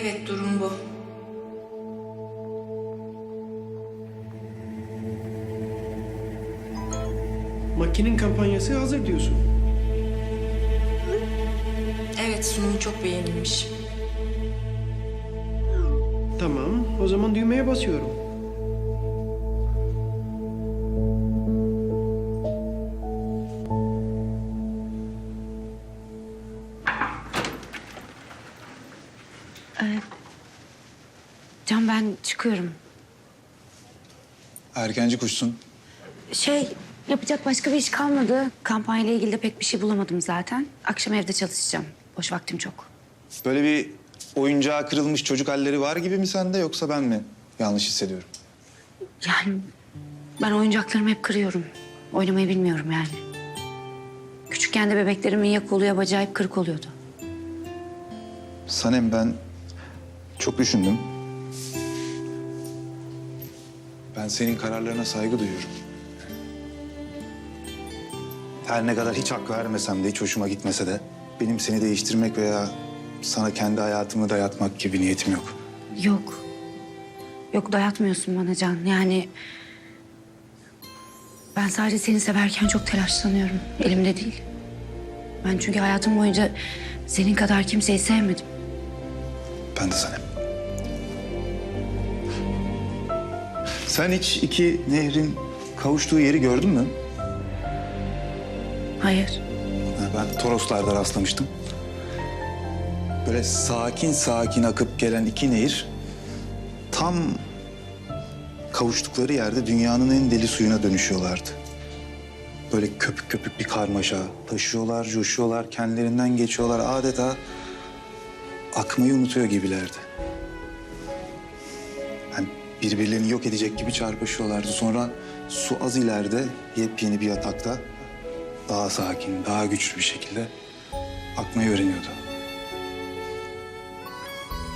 Evet durum bu. Makinenin kampanyası hazır diyorsun. Evet sunumu çok beğenilmiş. Tamam, o zaman düğmeye basıyorum. Can ben çıkıyorum. Erkenci kuşsun. Şey yapacak başka bir iş kalmadı. Kampanyayla ilgili de pek bir şey bulamadım zaten. Akşam evde çalışacağım. Boş vaktim çok. Böyle bir oyuncağa kırılmış çocuk halleri var gibi mi sende yoksa ben mi yanlış hissediyorum? Yani ben oyuncaklarımı hep kırıyorum. Oynamayı bilmiyorum yani. Küçükken de bebeklerimin ya kolu ya bacağı hep kırık oluyordu. Sanem ben çok düşündüm. Ben senin kararlarına saygı duyuyorum. Her ne kadar hiç hak vermesem de, hiç hoşuma gitmese de... ...benim seni değiştirmek veya sana kendi hayatımı dayatmak gibi niyetim yok. Yok. Yok dayatmıyorsun bana Can. Yani ben sadece seni severken çok telaşlanıyorum. Elimde değil. Ben çünkü hayatım boyunca senin kadar kimseyi sevmedim. Ben de Sanem. Sen hiç iki nehrin kavuştuğu yeri gördün mü? Hayır. Ha, Ben Toroslarda rastlamıştım. Böyle sakin sakin akıp gelen iki nehir... ...tam kavuştukları yerde dünyanın en deli suyuna dönüşüyorlardı. Böyle köpük köpük bir karmaşa. Taşıyorlar, coşuyorlar, kendilerinden geçiyorlar. Adeta akmayı unutuyor gibilerdi. Birbirlerini yok edecek gibi çarpışıyorlardı. Sonra su az ileride yepyeni bir yatakta daha sakin, daha güçlü bir şekilde akmayı öğreniyordu.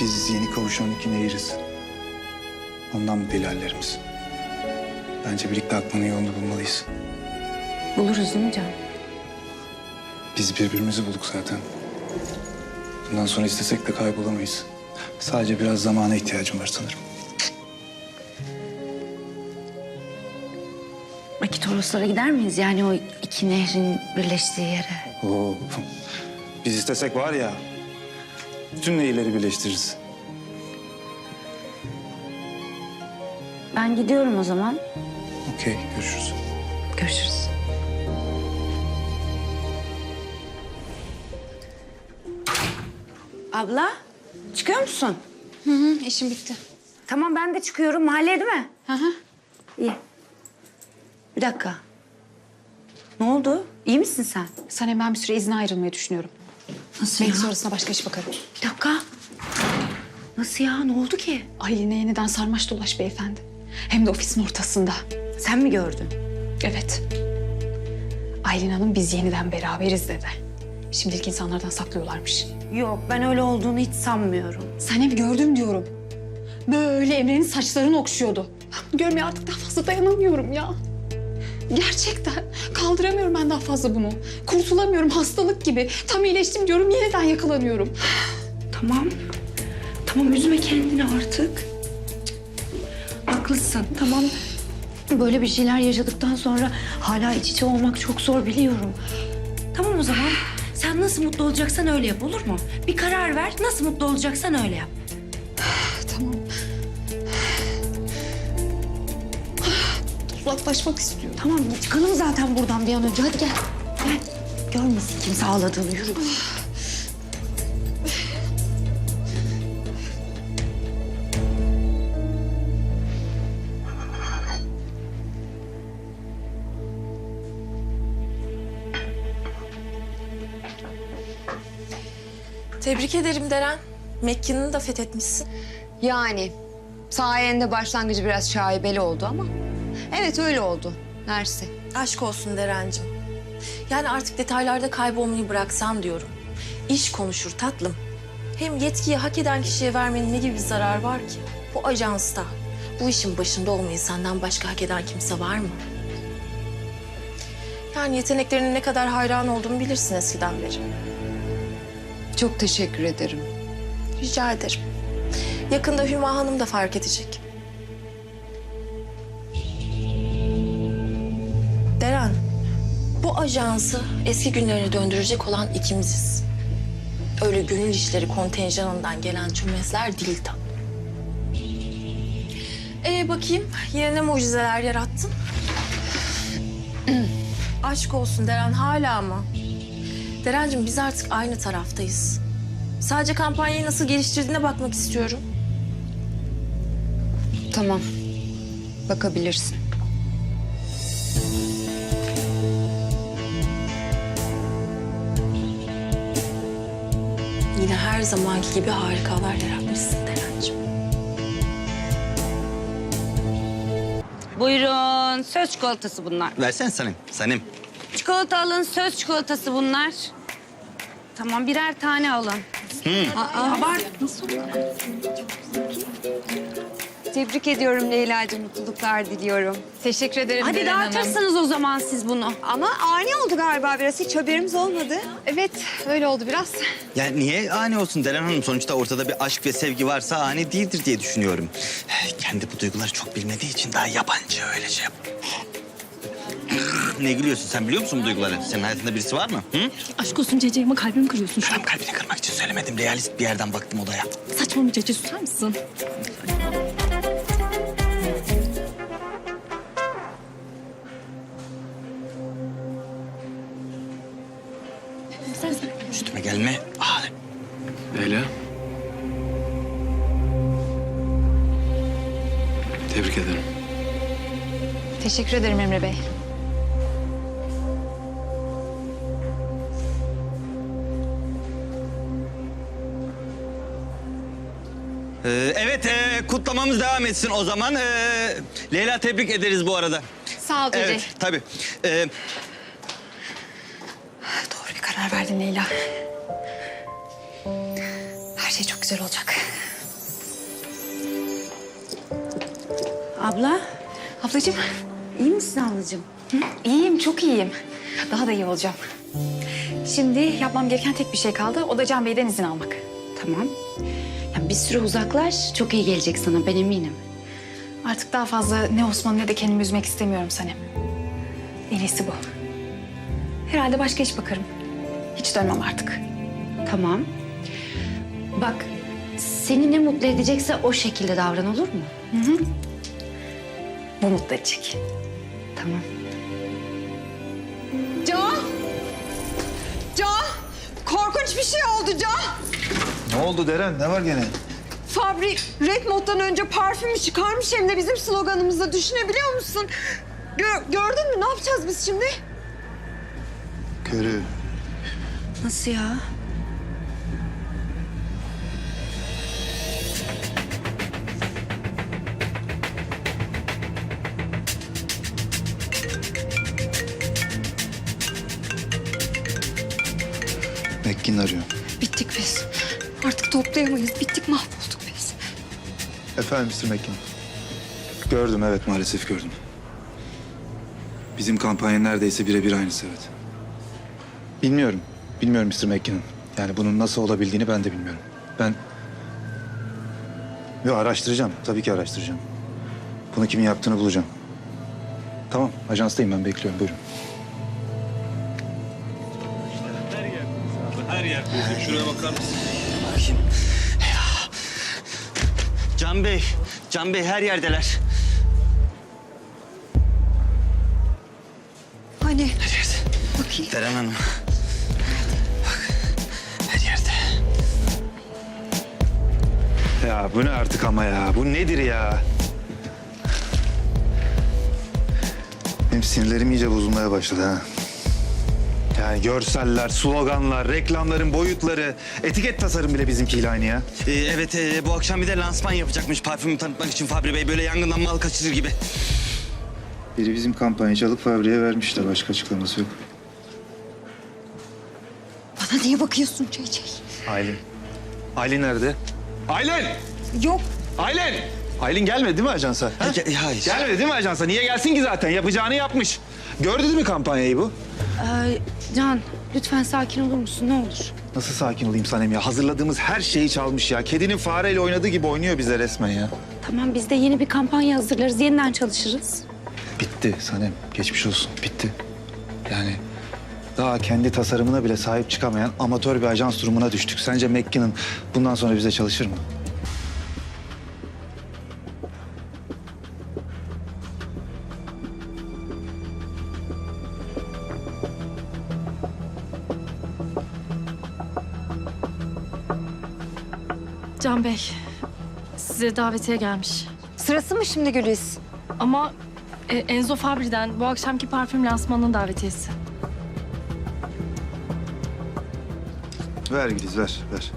Biz yeni kavuşan iki nehiriz. Ondan bu deli hallerimiz. Bence birlikte akmanın yolunu bulmalıyız. Buluruz değil mi Can? Biz birbirimizi bulduk zaten. Bundan sonra istesek de kaybolamayız. Sadece biraz zamana ihtiyacım var sanırım. Toroslara gider miyiz? Yani o iki nehrin birleştiği yere. Oo. Biz istesek var ya, bütün nehirleri birleştiririz. Ben gidiyorum o zaman. Okey, görüşürüz. Görüşürüz. Abla, çıkıyor musun? Hı hı, işim bitti. Tamam ben de çıkıyorum. Mahalleye değil mi? Hı hı. İyi. Bir dakika. Ne oldu? İyi misin sen? Sanem ben bir süre izne ayrılmayı düşünüyorum. Nasıl Belki sonrasında başka iş bakarım. Bir dakika. Nasıl ya? Ne oldu ki? Aylin'e yeniden sarmaş dolaş beyefendi. Hem de ofisin ortasında. Sen mi gördün? Evet. Aylin Hanım biz yeniden beraberiz dedi. Şimdilik insanlardan saklıyorlarmış. Yok ben öyle olduğunu hiç sanmıyorum. Sanem gördüm diyorum. Böyle Emre'nin saçlarını okşuyordu. Görmeye artık daha fazla dayanamıyorum ya. Gerçekten kaldıramıyorum ben daha fazla bunu. Kurtulamıyorum hastalık gibi. Tam iyileştim diyorum yeniden yakalanıyorum. Tamam. Tamam üzme kendini artık. Haklısın tamam. Böyle bir şeyler yaşadıktan sonra hala iç içe olmak çok zor biliyorum. Tamam o zaman sen nasıl mutlu olacaksan öyle yap olur mu? Bir karar ver nasıl mutlu olacaksan öyle yap. Uzaklaşmak istiyorum. Tamam çıkalım zaten buradan bir an önce hadi gel. Gel. Görmesin kimse ağladığını yürü. Tebrik ederim Deren. Mekke'ni de fethetmişsin. Yani sayende başlangıcı biraz şaibeli oldu ama evet öyle oldu. Mersi. Aşk olsun Derencim. Yani artık detaylarda kaybolmayı bıraksan diyorum. İş konuşur tatlım. Hem yetkiyi hak eden kişiye vermenin ne gibi bir zarar var ki? Bu ajansta, bu işin başında olmayı senden başka hak eden kimse var mı? Yani yeteneklerine ne kadar hayran olduğumu bilirsin eskiden beri. Çok teşekkür ederim. Rica ederim. Yakında Hüma Hanım da fark edecek. Ajansı eski günlerine döndürecek olan ikimiziz. Öyle gönül işleri kontenjanından gelen çömezler değil tam. Ee bakayım yine ne mucizeler yarattın? Aşk olsun Deren hala mı? Derencim biz artık aynı taraftayız. Sadece kampanyayı nasıl geliştirdiğine bakmak istiyorum. Tamam. Bakabilirsin. Her zamanki gibi harikalar yaratmışsın Derencim. Buyurun. Söz çikolatası bunlar. Versene Sanem. Sanem. Çikolata alın. Söz çikolatası bunlar. Tamam birer tane alın. Aa, abart. Tebrik ediyorum Leyla'cığım. Mutluluklar diliyorum. Teşekkür ederim Hadi Deren Hanım. dağıtırsınız o zaman siz bunu. Ama ani oldu galiba biraz. Hiç haberimiz olmadı. Evet öyle oldu biraz. Yani niye ani olsun Deren Hanım? Sonuçta ortada bir aşk ve sevgi varsa ani değildir diye düşünüyorum. Kendi bu duyguları çok bilmediği için daha yabancı öyle şey yap. ne gülüyorsun? Sen biliyor musun bu duyguları? Senin hayatında birisi var mı? Hı? Aşk olsun Cece ama kalbimi kırıyorsun şu an. Tam kalbini kırmak için söylemedim. Realist bir yerden baktım olaya. Saçmalama Cece susar mısın? Gelme. Ah, Leyla. Tebrik ederim. Teşekkür ederim Emre Bey. Ee, evet, e, kutlamamız devam etsin o zaman. Ee, Leyla tebrik ederiz bu arada. Sağ ol Cece. Evet, tabii. Ee, Doğru bir karar verdin Leyla. Güzel olacak. Abla Ablacığım iyi misin ablacığım? iyiyim çok iyiyim. Daha da iyi olacağım. Şimdi yapmam gereken tek bir şey kaldı. O da Can Bey'den izin almak. Tamam. Ya bir süre uzaklaş. Çok iyi gelecek sana ben eminim. Artık daha fazla ne Osman'ı ne de kendimi üzmek istemiyorum Sanem. En iyisi bu. Herhalde başka iş bakarım. Hiç dönmem artık. Tamam. Bak seni ne mutlu edecekse o şekilde davran olur mu? Bu mutlu edecek. Tamam. Can! Can! Korkunç bir şey oldu Can. Ne oldu Deren? Ne var gene? Fabri Red Mod'dan önce parfümü çıkarmış hem de bizim sloganımızla düşünebiliyor musun? Gör- gördün mü? Ne yapacağız biz şimdi? Körü. Nasıl ya? Mekkin arıyor. Bittik biz. Artık toplayamayız. Bittik mahvolduk biz. Efendim Mr. Mekkin. Gördüm evet maalesef gördüm. Bizim kampanya neredeyse birebir aynısı evet. Bilmiyorum. Bilmiyorum Mr. Mekkin'in. Yani bunun nasıl olabildiğini ben de bilmiyorum. Ben... Yo araştıracağım. Tabii ki araştıracağım. Bunu kimin yaptığını bulacağım. Tamam ajanstayım ben bekliyorum buyurun. Bakayım. Eyvah. Can Bey, Can Bey her yerdeler. Hani Her yerde. bakayım. Deren Hanım. Bak, her yerde. Ya bu ne artık ama ya? Bu nedir ya? Benim sinirlerim iyice bozulmaya başladı ha. Yani görseller, sloganlar, reklamların boyutları, etiket tasarım bile bizimkiyle aynı ya. Ee, evet, e, bu akşam bir de lansman yapacakmış parfümü tanıtmak için Fabri Bey. Böyle yangından mal kaçırır gibi. Biri bizim kampanyayı çalıp fabriğe vermiş de başka açıklaması yok. Bana niye bakıyorsun Cece? Aylin. Aylin nerede? Aylin! Yok Aylin! Aylin gelmedi değil mi ajansa? ha? Ya- hayır. Gelmedi değil mi ajansa? Niye gelsin ki zaten? Yapacağını yapmış. Gördünüz mü kampanyayı bu? Ee, Can Lütfen sakin olur musun ne olur? Nasıl sakin olayım Sanem ya? Hazırladığımız her şeyi çalmış ya. Kedinin fareyle oynadığı gibi oynuyor bize resmen ya. Tamam biz de yeni bir kampanya hazırlarız. Yeniden çalışırız. Bitti Sanem. Geçmiş olsun. Bitti. Yani daha kendi tasarımına bile sahip çıkamayan amatör bir ajans durumuna düştük. Sence McKinnon bundan sonra bize çalışır mı? Bey, size davetiye gelmiş. Sırası mı şimdi Güliz? Ama e, Enzo Fabri'den bu akşamki parfüm lansmanının davetiyesi. Ver Güliz ver, ver.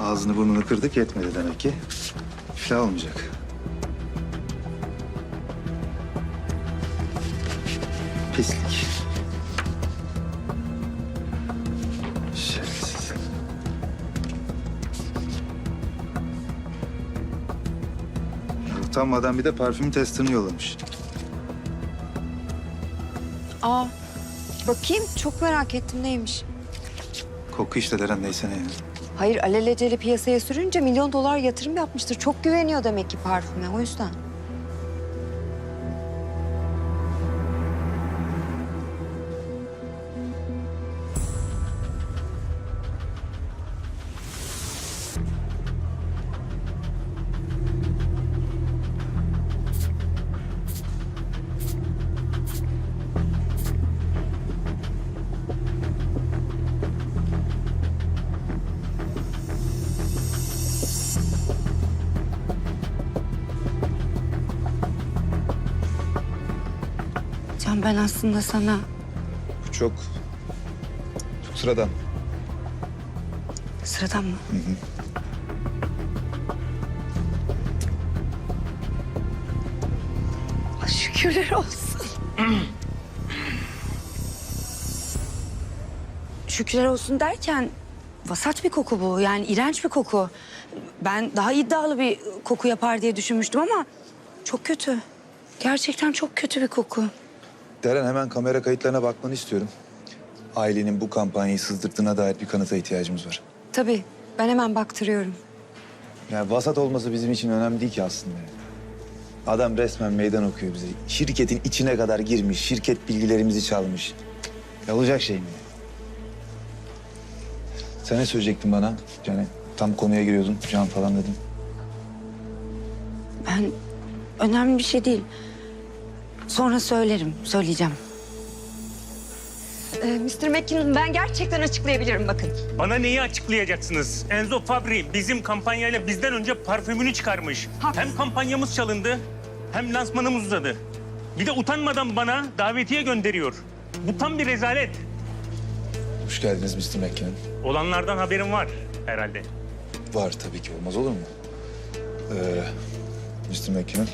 Ağzını burnunu kırdık yetmedi demek ki. İflah olmayacak. Pislik. Utanmadan bir de parfüm testini yollamış. Aa, bakayım çok merak ettim neymiş. Koku işte deren neyse ne. Hayır alelacele piyasaya sürünce milyon dolar yatırım yapmıştır. Çok güveniyor demek ki parfüme o yüzden. Can ben aslında sana Bu çok... Çok sıradan. sıradan mı? Şükürler olsun. Şükürler olsun derken vasat bir koku bu. Yani iğrenç bir koku. Ben daha iddialı bir koku yapar diye düşünmüştüm ama çok kötü. Gerçekten çok kötü bir koku. Deren hemen kamera kayıtlarına bakmanı istiyorum. Ailenin bu kampanyayı sızdırdığına dair bir kanıta ihtiyacımız var. Tabii ben hemen baktırıyorum. Yani vasat olması bizim için önemli değil ki aslında. Adam resmen meydan okuyor bize. Şirketin içine kadar girmiş, şirket bilgilerimizi çalmış. Ya olacak şey mi? Sen ne söyleyecektin bana? Yani tam konuya giriyordun, can falan dedim. Ben önemli bir şey değil. Sonra söylerim, söyleyeceğim. Ee, Mr. McKinnon ben gerçekten açıklayabilirim bakın. Bana neyi açıklayacaksınız? Enzo Fabri bizim kampanyayla bizden önce parfümünü çıkarmış. Hem kampanyamız çalındı hem lansmanımız uzadı. Bir de utanmadan bana davetiye gönderiyor. Bu tam bir rezalet. Hoş geldiniz Mr. McKinnon. Olanlardan haberim var herhalde. Var tabii ki, olmaz olur mu? Ee, Mr. McKinnon.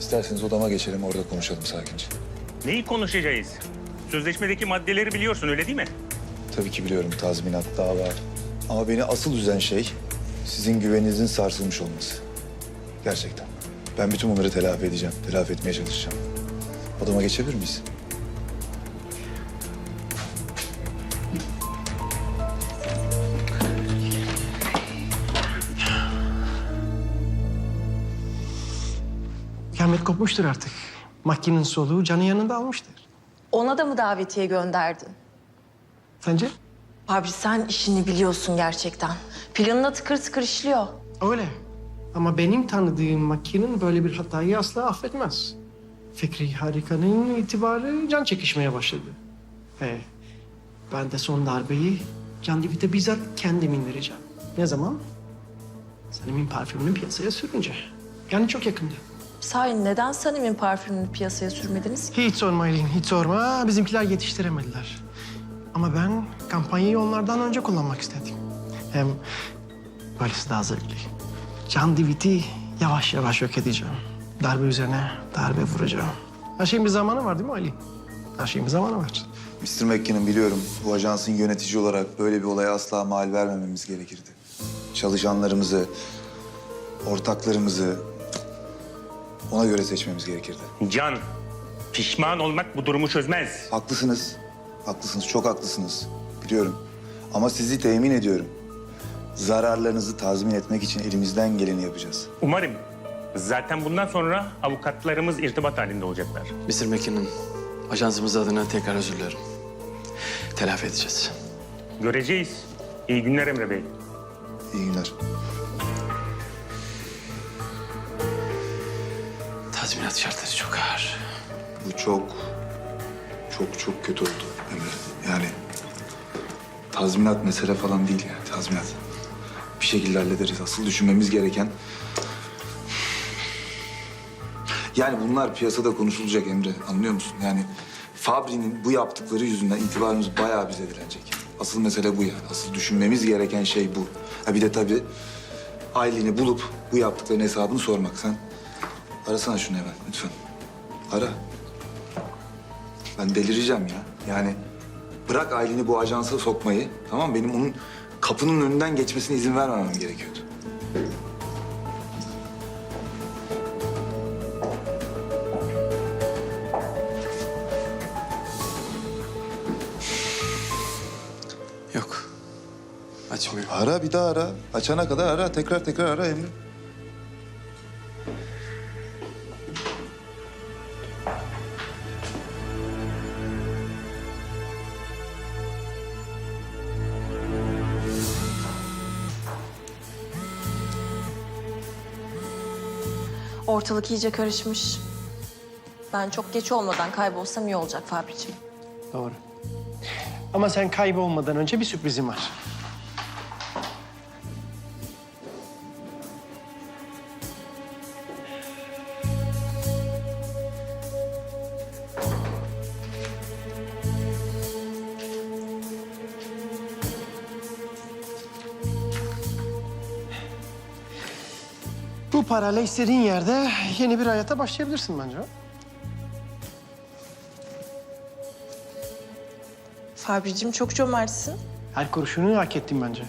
İsterseniz odama geçelim, orada konuşalım sakince. Neyi konuşacağız? Sözleşmedeki maddeleri biliyorsun öyle değil mi? Tabii ki biliyorum tazminat, dava. Ama beni asıl üzen şey sizin güveninizin sarsılmış olması. Gerçekten. Ben bütün bunları telafi edeceğim. Telafi etmeye çalışacağım. Odama geçebilir miyiz? Kopmuştur artık. Makinenin soluğu canı yanında almıştır. Ona da mı davetiye gönderdin? Sence? Fabri sen işini biliyorsun gerçekten. Planına tıkır tıkır işliyor. Öyle. Ama benim tanıdığım makinin böyle bir hatayı asla affetmez. Fikri Harika'nın itibarı can çekişmeye başladı. Ve ben de son darbeyi Can Divit'e bizzat kendim indireceğim. Ne zaman? Sanem'in parfümünü piyasaya sürünce. Yani çok yakında. Sahi neden Sanem'in parfümünü piyasaya sürmediniz ki? Hiç sorma Elin, hiç sorma. Bizimkiler yetiştiremediler. Ama ben kampanyayı onlardan önce kullanmak istedim. Hem böylesi daha zevkli. Can Divit'i yavaş yavaş yok edeceğim. Darbe üzerine darbe vuracağım. Her şeyin bir zamanı var değil mi Ali? Her şeyin bir zamanı var. Mr. McKinnon biliyorum bu ajansın yönetici olarak böyle bir olaya asla mal vermememiz gerekirdi. Çalışanlarımızı, ortaklarımızı ona göre seçmemiz gerekirdi. Can, pişman olmak bu durumu çözmez. Haklısınız. Haklısınız, çok haklısınız. Biliyorum. Ama sizi temin ediyorum. Zararlarınızı tazmin etmek için elimizden geleni yapacağız. Umarım. Zaten bundan sonra avukatlarımız irtibat halinde olacaklar. Mr. McKinnon, ajansımız adına tekrar özür dilerim. Telafi edeceğiz. Göreceğiz. İyi günler Emre Bey. İyi günler. Tazminat şartları çok ağır. Bu çok, çok çok kötü oldu Emre. Yani tazminat mesele falan değil yani tazminat. Bir şekilde hallederiz. Asıl düşünmemiz gereken... Yani bunlar piyasada konuşulacak Emre. Anlıyor musun? Yani Fabri'nin bu yaptıkları yüzünden itibarımız bayağı bize edilecek. Asıl mesele bu yani. Asıl düşünmemiz gereken şey bu. Ha bir de tabii Aylin'i bulup bu yaptıklarının hesabını sormak. Sen arasana şunu hemen lütfen. Ara. Ben delireceğim ya. Yani bırak Aylin'i bu ajansa sokmayı. Tamam mı? Benim onun kapının önünden geçmesine izin vermemem gerekiyordu. Yok. Açmıyor. Ara bir daha ara. Açana kadar ara. Tekrar tekrar ara Emre. Ortalık iyice karışmış. Ben çok geç olmadan kaybolsam iyi olacak Fabriciğim. Doğru. Ama sen kaybolmadan önce bir sürprizim var. Parayla istediğin yerde yeni bir hayata başlayabilirsin bence. Fabriciğim çok cömertsin. Her kuruşunu hak ettin bence.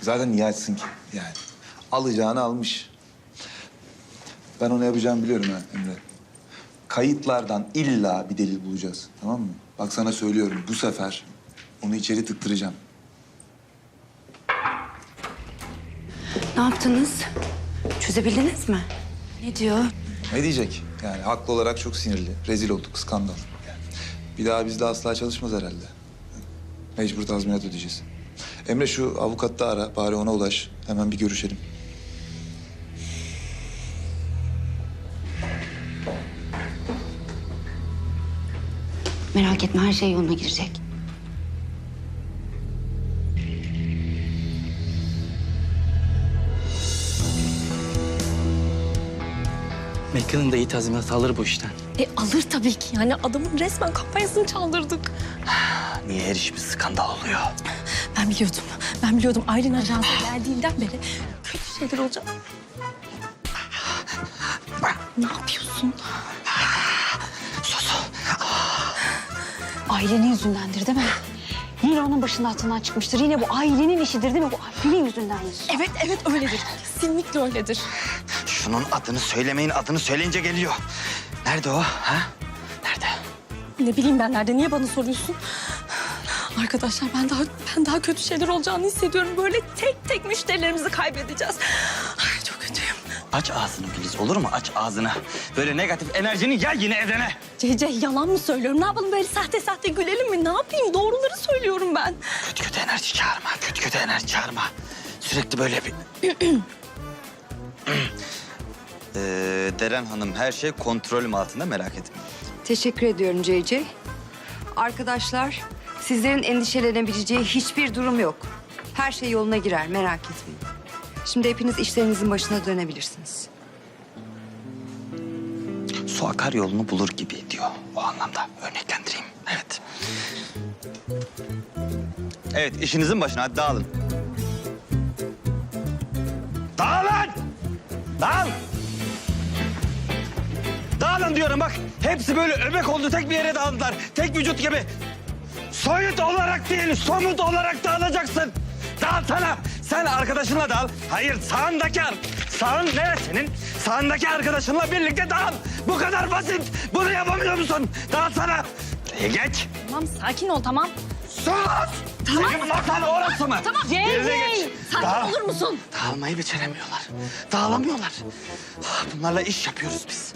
Zaten niye açsın ki yani? Alacağını almış. Ben onu yapacağımı biliyorum ha Emre. Kayıtlardan illa bir delil bulacağız. Tamam mı? Bak sana söylüyorum bu sefer onu içeri tıktıracağım. Ne yaptınız? Çözebildiniz mi? Ne diyor? Ne diyecek? Yani haklı olarak çok sinirli. Rezil olduk, skandal. Yani bir daha bizde asla çalışmaz herhalde. Mecbur tazminat ödeyeceğiz. Emre şu avukat da ara, bari ona ulaş. Hemen bir görüşelim. Merak etme her şey yoluna girecek. McKinnon da iyi tazminat alır bu işten. E alır tabii ki. Yani adamın resmen kampanyasını çaldırdık. Niye her işimiz skandal oluyor? Ben biliyordum. Ben biliyordum Aylin ajansa geldiğinden beri kötü şeyler olacak. Ne yapıyorsun? Ailenin yüzündendir değil mi? Yine onun başının altından çıkmıştır. Yine bu ailenin işidir değil mi? Bu ailenin yüzündendir. Evet evet öyledir. Kesinlikle öyledir. Şunun adını söylemeyin, adını söyleyince geliyor. Nerede o? Ha? Nerede? Ne bileyim ben nerede? Niye bana soruyorsun? Arkadaşlar ben daha ben daha kötü şeyler olacağını hissediyorum. Böyle tek tek müşterilerimizi kaybedeceğiz. Ay çok kötüyüm. Aç ağzını Filiz, olur mu? Aç ağzını. Böyle negatif enerjini yay yine evrene. CC yalan mı söylüyorum? Ne yapalım böyle sahte sahte gülelim mi? Ne yapayım? Doğruları söylüyorum ben. Kötü kötü enerji çağırma, kötü kötü enerji çağırma. Sürekli böyle bir... ee, Deren Hanım, her şey kontrolüm altında merak etmeyin. Teşekkür ediyorum CC. Arkadaşlar, sizlerin endişelenebileceği hiçbir durum yok. Her şey yoluna girer, merak etmeyin. Şimdi hepiniz işlerinizin başına dönebilirsiniz. Akar yolunu bulur gibi diyor o anlamda. Örneklendireyim. Evet. Evet, işinizin başına. Hadi dağılın. Dağılın! Dağıl! Dağılın diyorum bak. Hepsi böyle öbek oldu. Tek bir yere dağıldılar. Tek vücut gibi. Soyut olarak değil, somut olarak dağılacaksın. Dağıl sana. Sen arkadaşınla dağıl. Hayır, sağındaki ar- Sağın ne senin? Sağındaki arkadaşınla birlikte dağıl. Bu kadar basit. Bunu yapamıyor musun? Dağılsana. Buraya geç. Tamam sakin ol tamam. Sus! Tamam. Senin masan orası mı? Tamam geç. Sakin Dağıl. olur musun? Dağılmayı beceremiyorlar. Dağılamıyorlar. Bunlarla iş yapıyoruz biz.